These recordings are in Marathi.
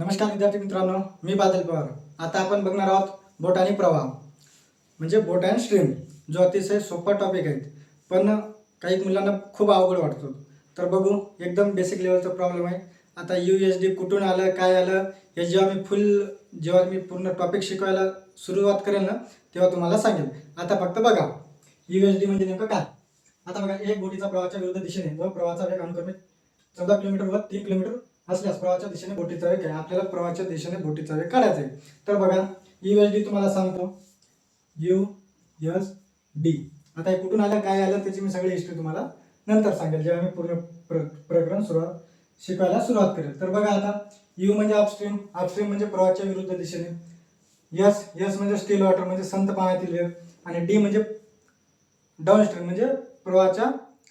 नमस्कार विद्यार्थी मित्रांनो मी बादल पवार. आता आपण बघणार आहोत बोट आणि प्रवाह. म्हणजे बोट अँड स्ट्रीम जो अतिशय सोपा टॉपिक आहे. पण काही मुलांना खूप अवघड वाटतो. तर बघू एकदम बेसिक लेवलचा प्रॉब्लेम आहे. आता यू एस डी कुठून आलं काय आलं हे जेव्हा मी फुल जेव्हा मी पूर्ण टॉपिक शिकवायला सुरुवात करेल ना तेव्हा तुम्हाला सांगेल. आता फक्त बघा यू एस डी म्हणजे नेमकं काय? आता बघा एक बोटीचा प्रवाहाच्या विरुद्ध दिशेने व प्रवाहाचा वेग अनुक्रमे चौदा किलोमीटर व तीन किलोमीटर असल्यास प्रवाहाच्या दिशेने बोटीचा वेग आहे आपल्याला प्रवाहाच्या दिशेने बोटीचा वेग काढायचा. आहे तर बघा यू एस डी तुम्हाला सांगतो. यू एस डी आता हे कुठून आलं काय आलं त्याची मी सगळी हिस्ट्री तुम्हाला नंतर सांगेल. जेव्हा मी पूर्ण प्र प्रकरण सुरुवात शिकायला सुरुवात करेल. तर बघा आता यू म्हणजे अपस्ट्रीम अपस्ट्रीम म्हणजे प्रवाहाच्या विरुद्ध दिशेने. यस यस म्हणजे स्टील वॉटर म्हणजे संत पाण्यातील वेग. आणि डी म्हणजे डाऊनस्ट्रीम म्हणजे प्रवाहाच्या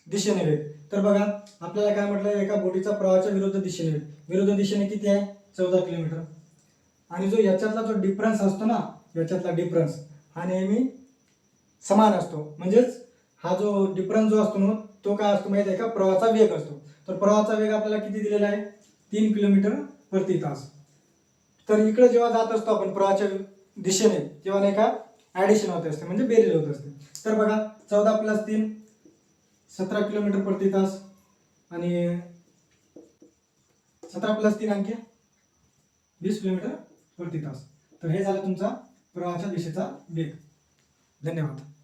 दिशेने वेग. तर बघा आपल्याला काय म्हटलं एका बोटीचा प्रवाहाच्या विरुद्ध दिशेने वेग. विरुद्ध दिशेने किती आहे? चौदा किलोमीटर. आणि जो याच्यातला जो डिफरन्स असतो ना याच्यातला डिफरन्स हा नेहमी समान असतो. म्हणजेच हा जो डिफरन्स जो असतो ना तो काय असतो माहिती आहे का? प्रवाहाचा वेग असतो. तर प्रवाहाचा वेग आपल्याला किती दिलेला आहे? तीन किलोमीटर प्रति तास. तर इकडे जेव्हा जात असतो आपण प्रवाहाच्या दिशेने तेव्हा नाही का? ॲडिशन होत असते म्हणजे बेरीज होत असते. तर बघा चौदा प्लस तीन सतरा किलोमीटर प्रति तास. आणि सतरा प्लस तीन आणखी वीस किलोमीटर प्रति तास. तर हे झालं तुमचा प्रवाहाच्या दिशेचा वेग. धन्यवाद.